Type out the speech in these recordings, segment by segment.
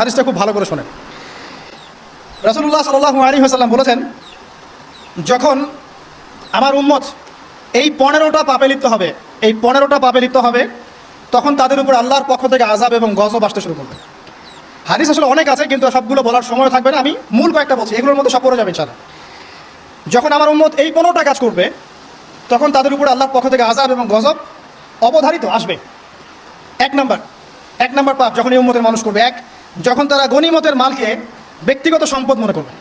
হাদিসটা খুব ভালো করে শোনেন। রাসুল্লাহ সাল্লাহ আলী হাসাল্লাম বলেছেন, যখন আমার উম্মত এই পনেরোটা পাপে লিপ্ত হবে, এই পনেরোটা পাপে লিপ্ত হবে, তখন তাদের উপর আল্লাহর পক্ষ থেকে আজাব এবং গজব আসতে শুরু করবে। হাদিস আসলে অনেক আছে, কিন্তু সবগুলো বলার সময় থাকবে না। আমি মূল কয়েকটা বলছি, এগুলোর মধ্যে সব পড়ে যাবে ইনশাল্লাহ যখন আমার উম্মত এই পনেরোটা কাজ করবে, তখন তাদের উপর আল্লাহর পক্ষ থেকে আজাব এবং গজব অবধারিত আসবে। এক নম্বর এক নম্বর পাপ যখন এই উম্মতের মানুষ করবে, এক যখন তারা গণিমতের মালকে ব্যক্তিগত সম্পদ মনে করবে।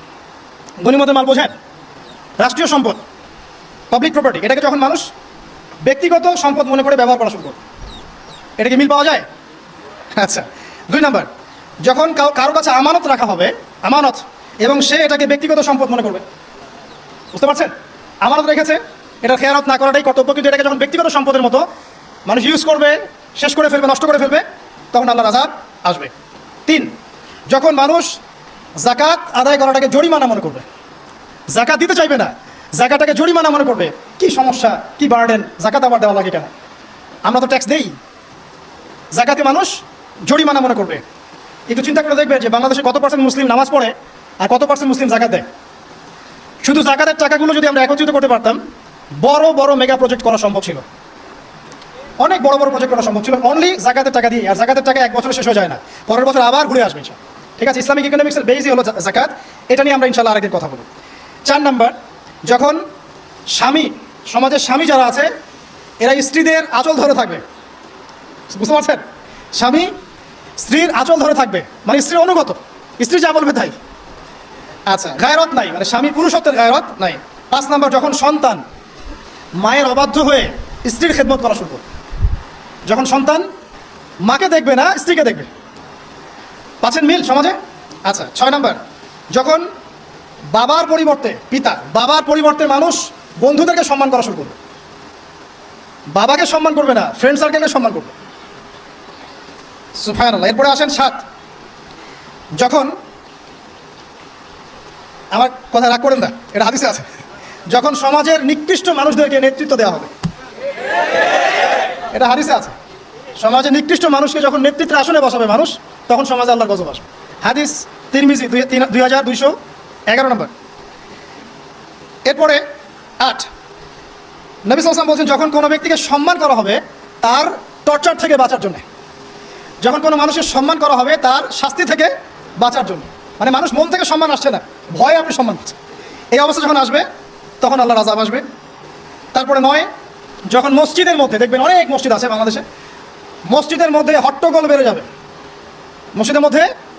গণিমতের মাল বোঝেন? রাষ্ট্রীয় সম্পদ পাবলিক প্রপার্টি এটাকে যখন মানুষ ব্যক্তিগত সম্পদ মনে করে ব্যবহার করা শুরু করবে। এটা কি মিল পাওয়া যায়? আচ্ছা দুই নাম্বার, যখন কারও কাছে আমানত রাখা হবে, আমানত, এবং সে এটাকে ব্যক্তিগত সম্পদ মনে করবে। বুঝতে পারছেন? আমানত রেখেছে এটা খেয়ানত না করাটাই কর্তব্য, কিন্তু এটাকে যখন ব্যক্তিগত সম্পদের মতো মানুষ ইউজ করবে, শেষ করে ফেলবে, নষ্ট করে ফেলবে, তখন আল্লাহ রাজা আসবে। তিন, যখন মানুষ জাকাত আদায় করাটাকে জরিমানা মনে করবে, জাকাত দিতে চাইবে না, জাকাতটাকে জরিমানা মনে করবে, কি সমস্যা, কি বার্ডেন, জাকাত আবার দেওয়া লাগে কেন? আমরা তো ট্যাক্স দেই। জাকাতে মানুষ জরিমানা মনে করবে। একটু চিন্তা করে দেখবে যে বাংলাদেশে কত পার্সেন্ট মুসলিম নামাজ পড়ে আর কত পার্সেন্ট মুসলিম জাকাত দেয়। শুধু জাকাতের টাকাগুলো যদি আমরা একত্রিত করতে পারতাম, বড় বড় মেগা প্রজেক্ট করা সম্ভব ছিল। অনেক বড় বড় প্রজেক্ট করা সম্ভব ছিল। অনলি জাকাতের টাকা দিয়ে। আর জাকাতের টাকা এক বছরে শেষ হয়ে যায় না। পরের বছর আবার ঘুরে আসবে। ঠিক আছে, ইসলামিক ইকোনমিক্সের বেসই হলো জাকাত। এটা নিয়ে আমরা ইনশাল্লাহ আরেকদিন কথা বলব। চার নাম্বার, যখন স্বামী, সমাজের স্বামী যারা আছে, এরা স্ত্রীদের আঁচল ধরে থাকবে। বুঝতে পারছেন? স্বামী স্ত্রীর আঁচল ধরে থাকবে। মানে স্ত্রীর অনুগত। স্ত্রী যা বলবে তাই। আচ্ছা গায়রত নাই। মানে স্বামী পুরুষত্বের গায়রত নাই। পাঁচ নাম্বার, যখন সন্তান মায়ের অবাধ্য হয়ে স্ত্রীর খেদমত করা শুরু করবে। যখন সন্তান মাকে দেখবে না, স্ত্রীকে দেখবে। পাচ্ছেন মিল সমাজে? আচ্ছা ছয় নাম্বার। যখন বাবার পরিবর্তে, পিতা, বাবার পরিবর্তে মানুষ বন্ধুদেরকে সম্মান করা শুরু করবে। বাবাকে সম্মান করবে না ফ্রেন্ড সার্কেলকে সম্মান করবে। সুফায়ন এরপরে আসেন সাত। যখন, আমার কথা রাগ করেন না, এটা হাদিসে আছে। যখন সমাজের নিকৃষ্ট মানুষদেরকে নেতৃত্ব দেওয়া হবে এটা হাদিসে আছে। সমাজে নিকৃষ্ট মানুষকে যখন নেতৃত্বের আসনে বসাবে মানুষ, তখন সমাজে আল্লাহর গজব আসবে। হাদিস তিন মিজি দুই হাজার দুইশো এগারো নম্বর। এরপরে আট। নবী সালাম বলছেন, যখন কোনো ব্যক্তিকে সম্মান করা হবে, তার টর্চার থেকে বাঁচার জন্য। যখন কোনো মানুষের সম্মান করা হবে, তার শাস্তি থেকে বাঁচার জন্য। মানে মানুষ মন থেকে সম্মান আসছে না, ভয়ে আপনি সম্মান পাচ্ছেন। এই অবস্থা যখন আসবে, তখন আল্লাহ রাজাব আসবে। তারপরে নয় যখন মসজিদের মধ্যে, দেখবেন অনেক মসজিদ আছে বাংলাদেশে, মসজিদের মধ্যে হট্টগোল বেড়ে যাবে। মসজিদের মধ্যে